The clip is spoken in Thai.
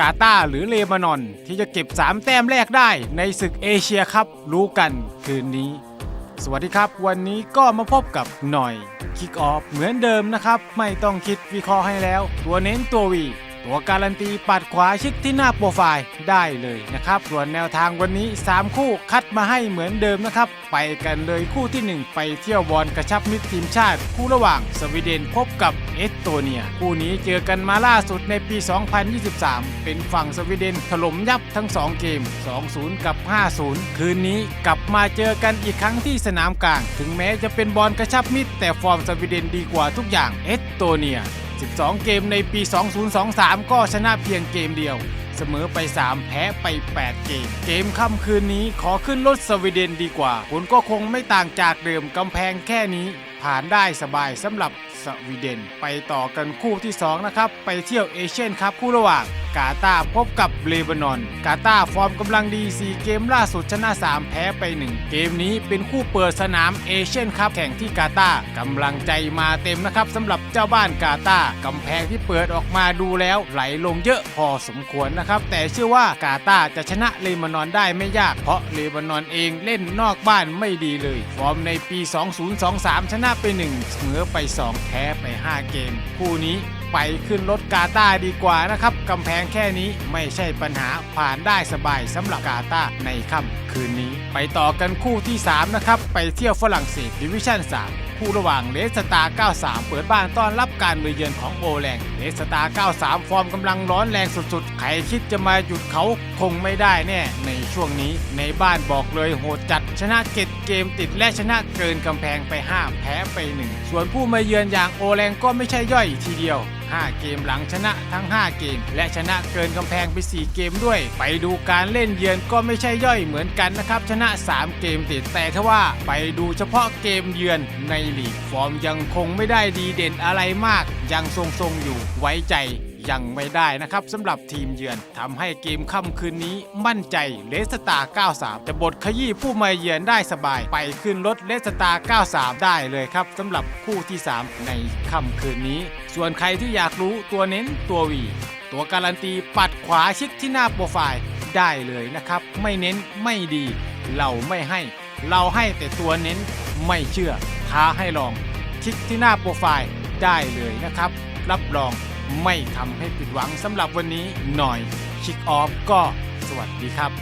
กาตาหรือเลบานอน ที่จะเก็บ 3 แต้มแรกได้ในศึกเอเชียครับรู้กันคืนนี้ สวัสดีครับ วันนี้ก็มาพบกับหน่อยคิกออฟเหมือนเดิมนะครับ ไม่ต้องคิดวิเคราะห์ให้แล้ว ตัวเน้นตัววี ตัวการันตีปัดขวาชิดที่หน้าโปรไฟล์ได้เลยนะครับ ส่วนแนวทางวันนี้ 3 คู่คัดมาให้เหมือนเดิมนะครับ ไปกันเลยคู่ที่ 1 ไปเที่ยวบอลกระชับมิตรทีมชาติ คู่ระหว่างสวีเดนพบกับเอสโตเนีย คู่นี้เจอกันมาล่าสุดในปี 2023 เป็นฝั่งสวีเดนถล่มยับทั้ง 2 เกม 2-0 กับ 5-0 คืนนี้กลับมาเจอกันอีกครั้งที่สนามกลาง ถึงแม้จะเป็นบอลกระชับมิตรแต่ฟอร์มสวีเดนดีกว่าทุกอย่างเอสโตเนีย 12 เกมในปี 2023 ก็ชนะเพียงเกมเดียว เสมอไป 3 แพ้ไป 8 เกม เกมค่ำคืนนี้ขอขึ้นรถสวีเดนดีกว่า ผลก็คงไม่ต่างจากเดิมกำแพงแค่นี้ ผ่านได้สบายสำหรับสวีเดน ไปต่อกันคู่ที่ 2 นะครับ ไปเที่ยวเอเชียนครับคู่ระหว่าง กาตาพบกับเลบานอน กาตาฟอร์มกำลังดี 4 เกมล่าสุดชนะ 3 แพ้ไป 1 เกมนี้เป็นคู่เปิดสนามเอเชียนคัพแข่งที่กาตากำลังใจมาเต็มนะครับสำหรับเจ้าบ้านกาตากำแพงที่เปิดออกมาดูแล้วไหลลงเยอะพอสมควรนะครับ แต่เชื่อว่ากาตาจะชนะเลบานอนได้ไม่ยาก เพราะเลบานอนเองเล่นนอกบ้านไม่ดีเลย ฟอร์มในปี 2023 ชนะไป 1 เสมอไป 2 แพ้ไป 5 เกม คู่นี้ ไปขึ้นรถกาตาดีกว่านะครับกำแพงแค่นี้ไม่ใช่ปัญหาผ่านได้สบายสำหรับกาตาในค่ำคืนนี้ ไปต่อกันคู่ที่ 3 นะครับ ไปเที่ยวฝรั่งเศสดิวิชั่น 3คู่ระหว่างเลสตาร์93 เปิดบ้านต้อนรับการมาเยือนของโอแลงเลสตาร์93 ฟอร์มกำลังร้อนแรงสุดๆ ใครคิดจะมาหยุดเขาคงไม่ได้แน่ ในช่วงนี้ในบ้านบอกเลยโหดจัด ชนะเจ็ดเกมติดและชนะเกินกำแพงไป 5 แพ้ไป 1 ส่วนผู้มาเยือนอย่างโอแลงก็ไม่ใช่ย่อยทีเดียว 5 เกมหลังชนะทั้ง 5 เกม และชนะเกินกำแพงไป 4 เกมด้วย ไปดูการเล่นเยือนก็ไม่ใช่ย่อยเหมือนกันนะครับ ชนะ 3 เกมติดแต่ถ้าว่าไปดูเฉพาะเกมเยือนในลีกฟอร์มยังคงไม่ได้ดีเด่นอะไรมาก ยังทรงๆอยู่ไว้ใจ ยังไม่ได้นะครับสำหรับทีมเยือนทำให้เกมค่ำคืนนี้มั่นใจเลสตาร์93 จะบทขยี้ผู้มาเยือนได้สบาย ไปขึ้นรถเลสตาร์93 ได้เลยครับสำหรับคู่ที่ 3 ในค่ำคืนนี้ ส่วนใครที่อยากรู้ตัวเน้นตัววี ตัวการันตีปัดขวาชิดที่หน้าโปรไฟล์ได้เลยนะครับ ไม่เน้นไม่ดี เราไม่ให้ เราให้แต่ตัวเน้นไม่เชื่อท้าให้ลองคลิกที่หน้าโปรไฟล์ได้เลยนะครับ รับรอง ไม่ทำให้ผิดหวังสำหรับวันนี้หน่อยคิกออฟก็สวัสดีครับ